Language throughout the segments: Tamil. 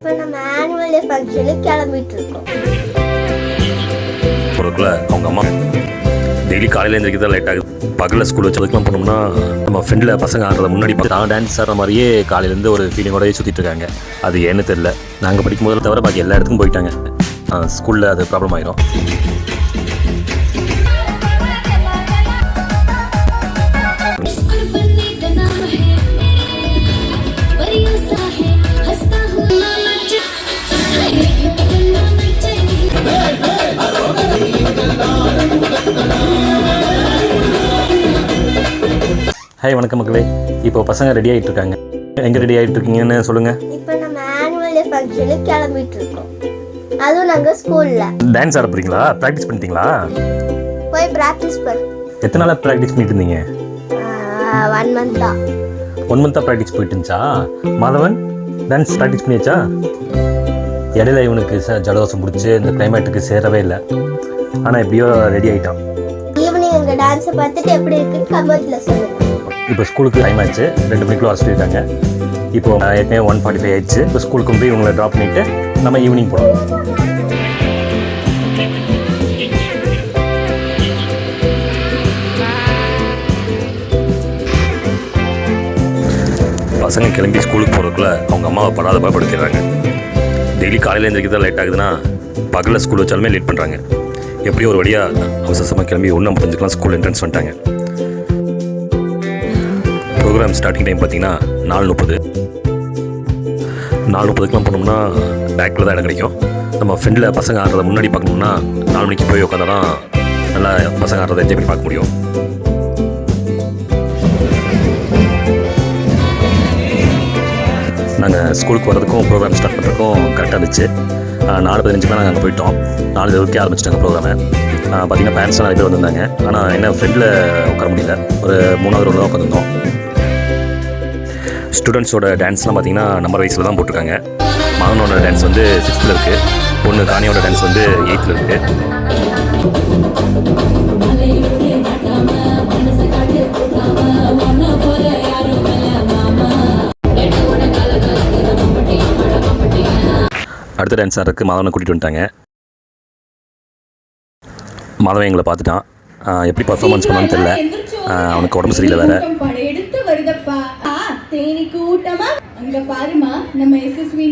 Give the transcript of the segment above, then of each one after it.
இப்போ நம்ம ஆனுவல் டே ஃபங்க்ஷனுக்கு கிளம்பிட்டு இருக்கோம் போகிறதுக்குள்ள அவங்க அம்மா டெய்லி காலையில் எழுந்திரிக்க தான் லேட் ஆகுது. பகலில் ஸ்கூல் வச்சதுக்குலாம் போனோம்னா நம்ம ஃப்ரெண்டில் பசங்க ஆடுறத முன்னாடி பார்த்து நான் டான்ஸ் ஆடுற மாதிரியே காலையிலேருந்து ஒரு ஃபீலிங்கோடய சுற்றிட்டு இருக்காங்க. அது ஏன்னு தெரில நாங்கள் படிக்கும் போதில் தவிர பாக்கி எல்லா இடத்துக்கும் போயிட்டாங்க. ஸ்கூலில் அது ப்ராப்ளம் ஆயிரும். ஹாய் வணக்கம் மக்களே. இப்போ பசங்க ரெடி ஆகிட்டு இருக்காங்க எங்கே ரெடி ஆகிட்டு இருக்கீங்கன்னு சொல்லுங்கள் இப்போ நம்ம ஆனுவல் டே ஃபங்க்ஷனுக்கு கிளம்பிட்டு இருக்கோம் அதுவும் நாங்கள் ஸ்கூலில் டான்ஸ் ஆட போகிறீங்களா ப்ராக்டிஸ் பண்ணிட்டீங்களா? போய் ப்ராக்டிஸ் பண்ண எத்தனை நாளாக ப்ராக்டிஸ் பண்ணிட்டு இருந்தீங்க? ஒன் மந்த் தான். ஒன் மந்த்தாக ப்ராக்டிஸ் போயிட்டு இருந்துச்சா? மாதவன் டான்ஸ் ப்ராக்டிஸ் பண்ணியாச்சா? இடையில இவனுக்கு ச ஜலதோஷம் பிடிச்சி இந்த கிளைமேட்டுக்கு சேரவே இல்லை. ஆனால் எப்படியோ ரெடி ஆகிட்டான் ஈவினிங் எங்கள் டான்ஸை பார்த்துட்டு எப்படி இருக்குன்னு கமெண்ட்டில் சொல்லுங்கள் இப்போ ஸ்கூலுக்கு டைம் ஆச்சு ரெண்டு மணிக்குள்ள வர இருக்காங்க இப்போ ஏற்கனவே ஒன் ஃபார்ட்டி ஃபைவ் ஆயிடுச்சு. இப்போ ஸ்கூலுக்கு போய் இவங்களை ட்ராப் பண்ணிவிட்டு நம்ம ஈவினிங் போகலாம். பசங்க கிளம்பி ஸ்கூலுக்கு போகிறதுக்குள்ள அவங்க அம்மாவை படாத பயப்படுத்திடுறாங்க டெய்லி காலையில் எழுந்திரிக்கிறதா தான் லேட் ஆகுதுன்னா பகலில் ஸ்கூல் வச்சாலுமே லேட் பண்ணுறாங்க எப்படியும் ஒரு வழியாக அவசரமாக கிளம்பி ஒன்று ஐம்பத்தஞ்சுக்கெலாம் ஸ்கூல் என்ட்ரன்ஸ் வந்துட்டாங்க. ப்ரோக்ராம் ஸ்டார்டிங் டைம் பார்த்தீங்கன்னா நாலு முப்பது நாலு முப்பதுக்குலாம் போனோம்னா பேக்கில் தான் இடம் கிடைக்கும். நம்ம ஃப்ரெண்டில் பசங்க ஆடுறத முன்னாடி பார்க்கணும்னா நாலு மணிக்கு போய் உட்காந்தா தான் நல்லா பசங்க ஆடுறதை என்ஜாய் பண்ணி பார்க்க முடியும். நாங்கள் ஸ்கூலுக்கு வரதுக்கும் ப்ரோக்ராம் ஸ்டார்ட் பண்ணுறதுக்கும் கரெக்டாக இருந்துச்சு. நாலு நாலு பதினஞ்சுக்கு நாங்கள் அங்கே போயிட்டோம். நாலு இருபதுக்கே ஆரம்பிச்சிட்டாங்க ப்ரோக்ராமை பார்த்தீங்கன்னா பேரண்ட்ஸ்லாம் நிறைய பேர் வந்திருந்தாங்க. ஆனால் என்ன ஃப்ரெண்டில் உட்கார முடியல. ஒரு மூணாவது ரோடு தான் உட்காந்துருந்தோம் ஸ்டூடெண்ட்ஸோட டான்ஸ்லாம் பார்த்தீங்கன்னா நம்பர் வைஸில் தான் போட்டிருக்காங்க. மகனோட டான்ஸ் வந்து சிக்ஸ்த்தில் இருக்குது பொண்ணு காணியோட டான்ஸ் வந்து எயித்தில் இருக்குது அடுத்த டான்ஸ் இருக்குது மாதவனை கூட்டிகிட்டு வந்துட்டாங்க. மாதவன் எங்களை பார்த்துட்டான். எப்படி பர்ஃபார்மன்ஸ் பண்ணான்னு தெரில அவனுக்கு உடம்பு சரியில்லை வேறு. கூட்டம் படையெடுத்து வருதப்பா ஆ தேனி கூட்டமா அங்க பாருமா நம்ம எஸ்எஸ்வி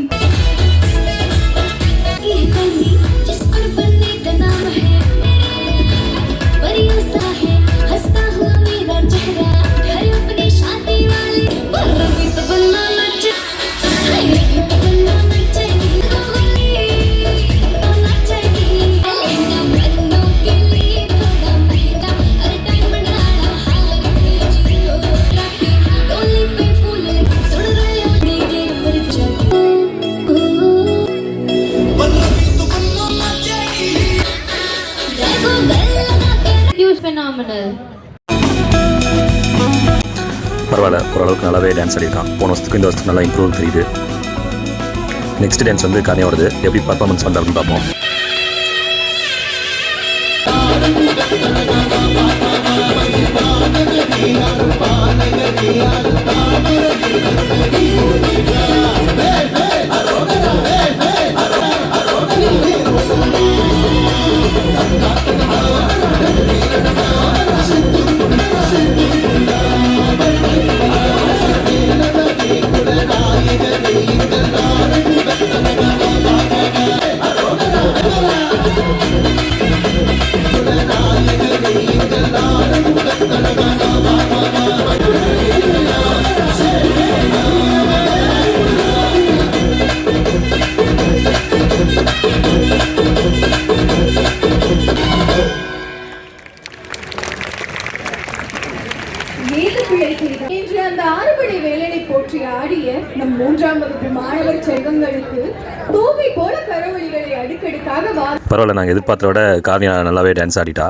phenomenal. பரவாயில்ல ஓரளவுக்கு நல்லாவே டான்ஸ் ஆடிருக்கான் போன வருஷத்துக்கு இந்த வருஷத்துக்கு நல்லா இம்ப்ரூவ் தெரியுது நெக்ஸ்ட் டான்ஸ் வந்து காணியோடது எப்படி பர்ஃபார்மன்ஸ் பண்ணுறாருன்னு பார்ப்போம் ஏது பரவாயில்ல நாங்கள் எதிர்பார்த்தத விட கார்னியா நல்லாவே டான்ஸ் ஆடிட்டா.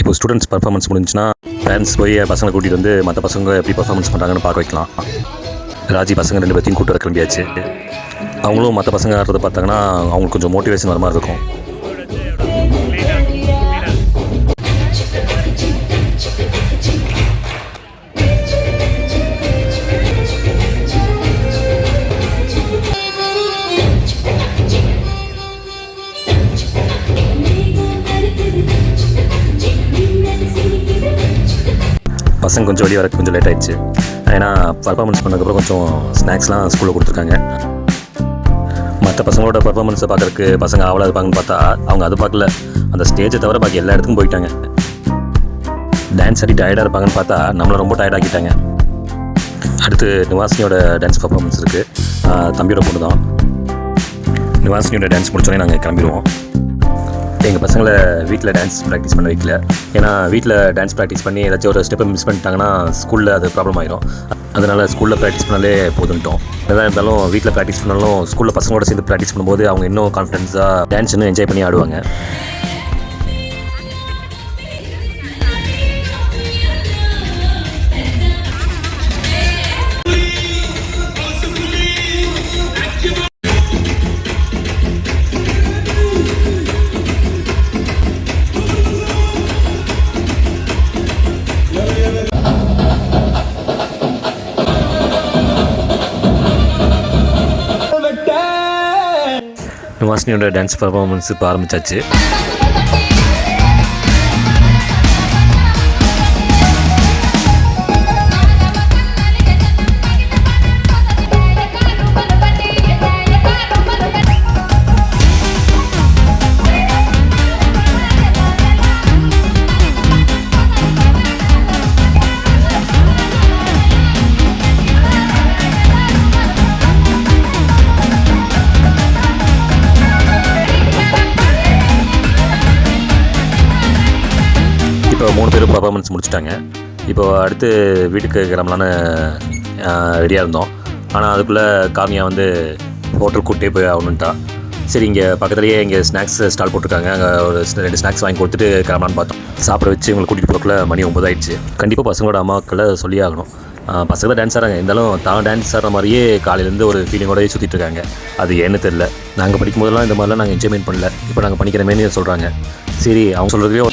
இப்போ ஸ்டூடெண்ட்ஸ் பர்ஃபார்மன்ஸ் முடிஞ்சுன்னா பேரண்ட்ஸ் போய் பசங்களை கூட்டிகிட்டு வந்து மற்ற பசங்க எப்படி பர்ஃபார்மன்ஸ் பண்ணுறாங்கன்னு பார்க்க வைக்கலாம். ராஜி பசங்க ரெண்டு பேர்த்தையும் கூட்டு வர கிளம்பியாச்சு. அவங்களும் மற்ற பசங்க ஆடுறத பார்த்தாங்கன்னா அவங்களுக்கு கொஞ்சம் மோட்டிவேஷன் வர மாதிரி இருக்கும். பசங்க கொஞ்சம் வெளியே வர கொஞ்சம் லேட் ஆயிடுச்சு. ஏன்னா பர்ஃபார்மன்ஸ் பண்ணதுக்கப்புறம் கொஞ்சம் ஸ்நாக்ஸ்லாம் ஸ்கூலில் கொடுத்துருக்காங்க. மற்ற பசங்களோட பர்ஃபார்மன்ஸை பார்க்குறக்கு பசங்க ஆவலாக இருப்பாங்கன்னு பார்த்தா அவங்க அது பார்க்கல. அந்த ஸ்டேஜை தவிர பாக்கி எல்லா இடத்துக்கும் போயிட்டாங்க. டான்ஸ் ஆடி டயர்டாக இருப்பாங்கன்னு பார்த்தா நம்மளை ரொம்ப டயர்டாக்கிட்டாங்க அடுத்து நிவாசினியோட டான்ஸ் பர்ஃபார்மன்ஸ் இருக்குது தம்பியோட பொண்ணு தான். நிவாசினியோட டான்ஸ் முடிச்சோடனே நாங்கள் கிளம்பிடுவோம். எங்கள் பசங்களை வீட்டில் டான்ஸ் ப்ராக்டிஸ் பண்ண வைக்கல. ஏன்னா வீட்டில் டான்ஸ் ப்ராக்டிஸ் பண்ணி ஏதாச்சும் ஒரு ஸ்டெப்பை மிஸ் பண்ணிட்டாங்கன்னா ஸ்கூலில் அது ப்ராப்ளம் ஆயிரும். அதனால் ஸ்கூலில் ப்ராக்டிஸ் பண்ணாலே போதுன்ட்டோம். எதாக இருந்தாலும் வீட்டில் ப்ராக்டிஸ் பண்ணாலும் ஸ்கூலில் பசங்களோட சேர்ந்து ப்ராக்டிஸ் பண்ணும்போது அவங்க இன்னும் கான்ஃபிடென்ஸாக டான்ஸ் இன்னும் என்ஜாய் பண்ணி ஆடுவாங்க. ஹாஸ்னியோட டான்ஸ் பர்ஃபார்மன்ஸ் இப்போ ஆரம்பிச்சாச்சு மூணு பேரும் பர்ஃபார்மன்ஸ் முடிச்சிட்டாங்க. இப்போ அடுத்து வீட்டுக்கு கிளம்பலான்னு ரெடியாக இருந்தோம். ஆனால் அதுக்குள்ளே காமியா வந்து ஹோட்டல் கூட்டே போய் ஆகணுன்ட்டா சரி இங்கே பக்கத்துலேயே இங்கே ஸ்நாக்ஸ் ஸ்டால் போட்டிருக்காங்க. அங்கே ஒரு ரெண்டு ஸ்நாக்ஸ் வாங்கி கொடுத்துட்டு கிளம்பலான்னு பார்த்தோம். சாப்பிட வச்சு இவங்களை கூட்டிகிட்டு போகக்குள்ள மணி ஒம்பது ஆயிடுச்சு. கண்டிப்பாக பசங்களோட அம்மாக்களை சொல்லி ஆகணும். பசங்க தான் டான்ஸ் ஆடுறாங்க. இருந்தாலும் தான் டான்ஸ் ஆடுற மாதிரியே காலையிலேருந்து ஒரு ஃபீலிங்கோடய சுற்றிட்டு இருக்காங்க. அது ஏன்னு தெரில நாங்கள் படிக்கும்போதெல்லாம் இந்த மாதிரிலாம் நாங்கள் என்ஜாய்மெண்ட் பண்ணல. இப்போ நாங்கள் பண்ணிக்கிறமேனு சொல்கிறாங்க சரி அவங்க சொல்கிறதுலேயே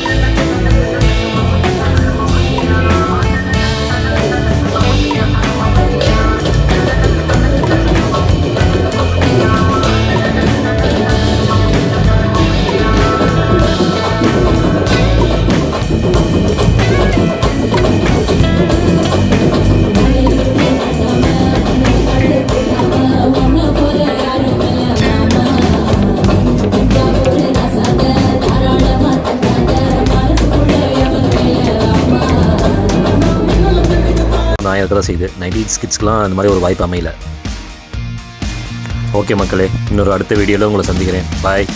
நான் இருக்க தான் செய்யுது நைன்டி கிட்ஸ்க்குலாம் அந்த மாதிரி ஒரு வாய்ப்பு அமையல. ஓகே மக்களே இன்னொரு அடுத்த வீடியோவில் உங்களை சந்திக்கிறேன். பாய்